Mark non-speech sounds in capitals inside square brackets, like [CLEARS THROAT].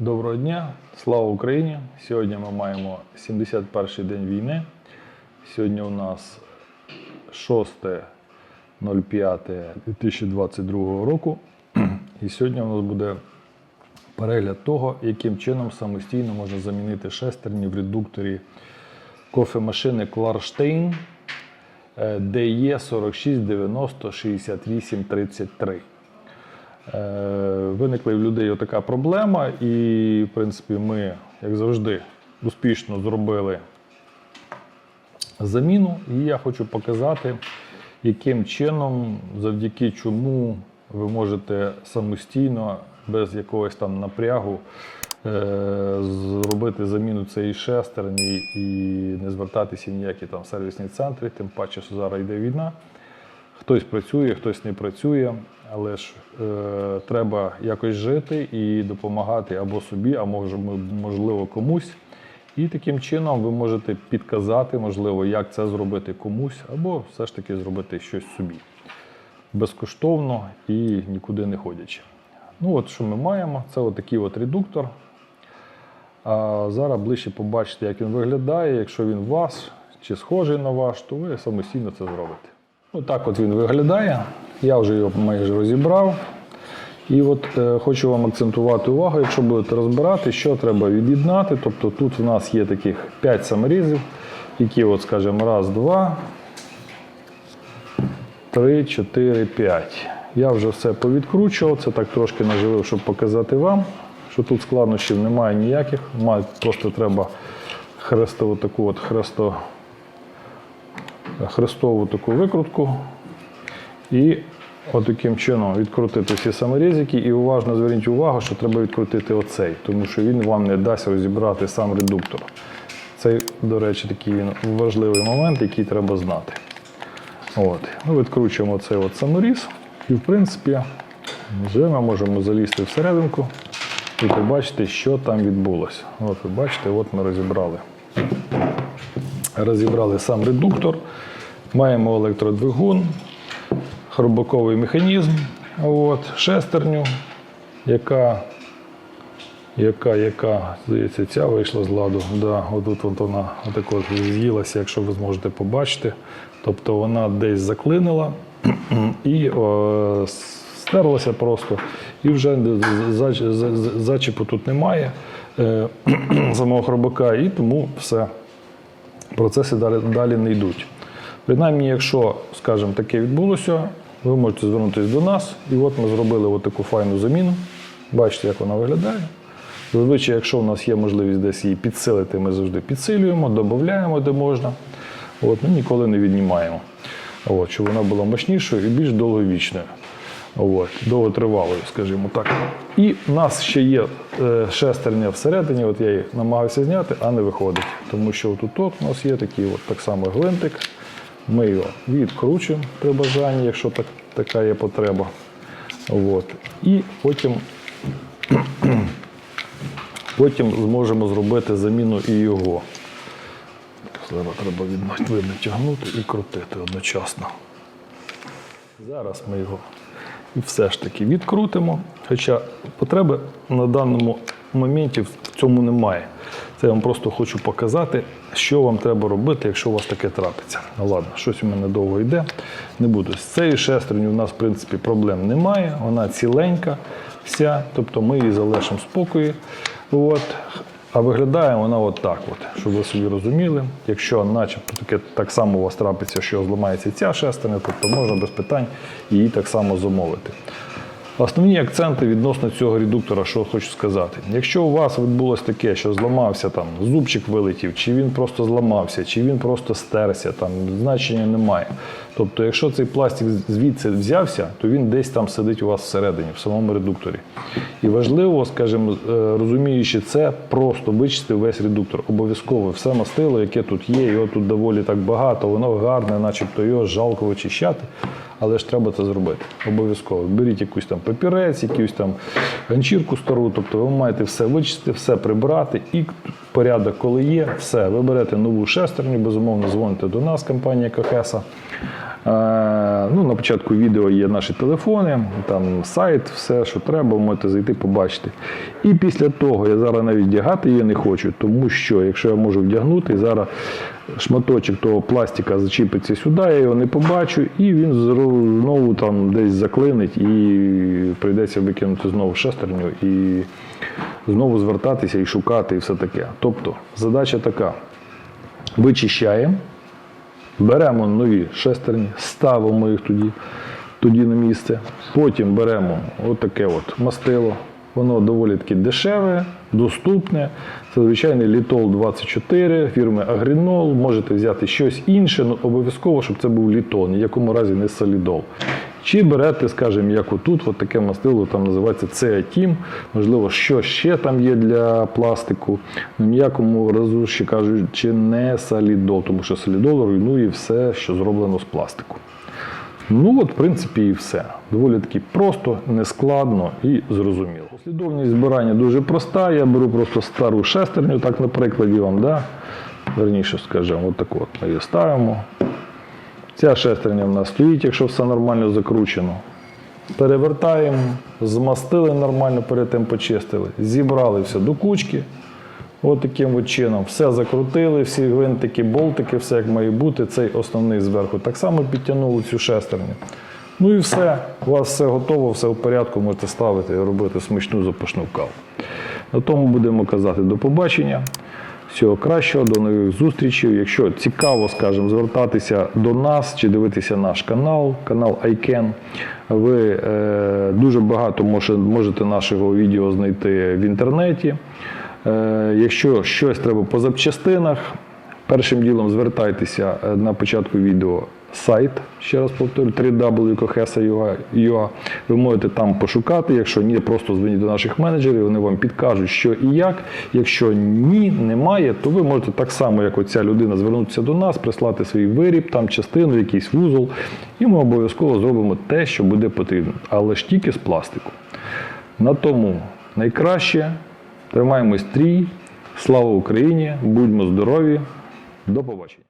Доброго дня, слава Україні! Сьогодні ми маємо 71-й день війни. Сьогодні у нас 6.05.2022 року. [CLEARS THROAT] І сьогодні у нас буде перегляд того, яким чином самостійно можна замінити шестерні в редукторі кофемашини Klarstein е, DE 4690 68 33. Е, Виникла в людей така проблема, і, в принципі, ми, як завжди, успішно зробили заміну. І я хочу показати, яким чином, завдяки чому ви можете самостійно, без якогось там напрягу, е, зробити заміну цієї шестерні і не звертатися в ніякі там сервісні центри, тим паче, що зараз йде війна. Хтось працює, хтось не працює, але ж е, треба якось жити і допомагати або собі, а може, можливо, комусь. І таким чином ви можете підказати, можливо, як це зробити комусь, або все ж таки зробити щось собі. Безкоштовно і нікуди не ходячи. Ну от що ми маємо, це отакий от редуктор. А зараз ближче побачите, як він виглядає. Якщо він ваш чи схожий на ваш, то ви самостійно це зробите. Отак от він виглядає. Я вже його майже розібрав. І от е, хочу вам акцентувати увагу, якщо будете розбирати, що треба від'єднати. Тобто тут в нас є таких 5 саморізів, які, от, скажімо, раз, два, три, чотири, п'ять. Я вже все повідкручував, це так трошки наживив, щоб показати вам, що тут складнощів немає ніяких. Просто треба хрестову таку от хресто, хрестову таку викрутку. І отаким чином відкрутити всі саморізики. І уважно зверніть увагу, що треба відкрутити оцей, тому що він вам не дасть розібрати сам редуктор. Це, до речі, такий важливий момент, який треба знати. От. Ми відкручуємо цей от саморіз. І, в принципі, вже ми можемо залізти всерединку і побачити, що там відбулося. От ви бачите, от ми розібрали. Розібрали сам редуктор. Маємо електродвигун, хробаковий механізм, от, шестерню, яка, яка, яка, здається, ця вийшла з ладу. Да, отут от вона отак з'їлася, якщо ви зможете побачити. Тобто вона десь заклинила [CLEARS THROAT] і о, стерлася просто. І вже зач- за- за- зачіпу тут немає е, [CLEARS THROAT] самого хробака, і тому все процеси далі, далі не йдуть. Принаймні, якщо, скажімо, таке відбулося, ви можете звернутися до нас. І от ми зробили таку файну заміну. Бачите, як вона виглядає. Зазвичай, якщо в нас є можливість десь її підсилити, ми завжди підсилюємо, додаємо, де можна. От, ми ніколи не віднімаємо. От, щоб вона була мощнішою і більш довговічною. От, довготривалою, скажімо так. І в нас ще є е, шестерня всередині, от я її намагався зняти, а не виходить. Тому що тут у нас є такий от, так само гвинтик. Ми його відкручуємо при бажанні, якщо так, така є потреба. От. І потім, [CLEARS THROAT] потім зможемо зробити заміну і його. Зараз треба від тягнути і крутити одночасно. Зараз ми його все ж таки відкрутимо. Хоча потреби на даному моменті в цьому немає. Це я вам просто хочу показати, що вам треба робити, якщо у вас таке трапиться. Ну ладно, щось у мене довго йде. Не буду. З цією шестерню у нас, в принципі, проблем немає. Вона ціленька вся, тобто ми її залишимо в спокої. От. А виглядає вона от так, от, щоб ви собі розуміли. Якщо начебто таке так само у вас трапиться, що зламається ця шестерня, тобто можна без питань її так само замовити. Основні акценти відносно цього редуктора, що хочу сказати. Якщо у вас відбулось таке, що зламався там, зубчик вилетів, чи він просто зламався, чи він просто стерся, там значення немає. Тобто, якщо цей пластик звідси взявся, то він десь там сидить у вас всередині, в самому редукторі. І важливо, скажімо, е, розуміючи це, просто вичистити весь редуктор. Обов'язково все мастило, яке тут є, його тут доволі так багато, воно гарне, начебто його жалко вичищати. Але ж треба це зробити. Обов'язково. Беріть якусь там папірець, якусь там ганчірку стару, тобто ви маєте все вичистити, все прибрати і порядок, коли є, все. Ви берете нову шестерню, безумовно, дзвоните до нас, компанія Кохеса. Е, ну, на початку відео є наші телефони, там сайт, все, що треба, можете зайти, побачити. І після того я зараз навіть вдягати її не хочу, тому що якщо я можу вдягнути, зараз шматочок того пластика зачіпиться сюди, я його не побачу, і він знову там десь заклинить, і прийдеться викинути знову шестерню і знову звертатися і шукати, і все таке. Тобто задача така: вичищаємо. Беремо нові шестерні, ставимо їх тоді, тоді на місце. Потім беремо отаке от мастило. Воно доволі таки дешеве, доступне. Це звичайний літол 24 фірми Агрінол. Можете взяти щось інше, але обов'язково, щоб це був літол, ні в якому разі не солідол. Чи берете, скажімо, як отут, от таке мастило, там називається Цеатім, можливо, що ще там є для пластику. Ну, ніякому разу, ще кажучи, не солідол, тому що солідол руйнує все, що зроблено з пластику. Ну от, в принципі, і все. Доволі таки просто, нескладно і зрозуміло. Послідовність збирання дуже проста. Я беру просто стару шестерню, так на прикладі вам, да? верніше скажемо, от таку от ми її ставимо. Ця шестерня в нас стоїть, якщо все нормально закручено. Перевертаємо, змастили нормально, перед тим почистили, зібрали все до кучки. От таким от чином. Все закрутили, всі гвинтики, болтики, все як має бути. Цей основний зверху так само підтягнули цю шестерню. Ну і все. У вас все готово, все в порядку, можете ставити і робити смачну запашну каву. На тому будемо казати до побачення. Всього кращого, до нових зустрічей. Якщо цікаво, скажімо, звертатися до нас чи дивитися наш канал, канал iCan, ви е, дуже багато можете нашого відео знайти в інтернеті. Е, якщо щось треба по запчастинах, першим ділом звертайтеся е, на початку відео сайт, ще раз повторю, www.cohesa.ua. Ви можете там пошукати. Якщо ні, просто дзвоніть до наших менеджерів, вони вам підкажуть, що і як. Якщо ні, немає, то ви можете так само, як оця людина, звернутися до нас, прислати свій виріб, там частину, якийсь вузол, і ми обов'язково зробимо те, що буде потрібно, але ж тільки з пластику. На тому найкраще. Тримаємось стрій. Слава Україні! Будьмо здорові! До побачення!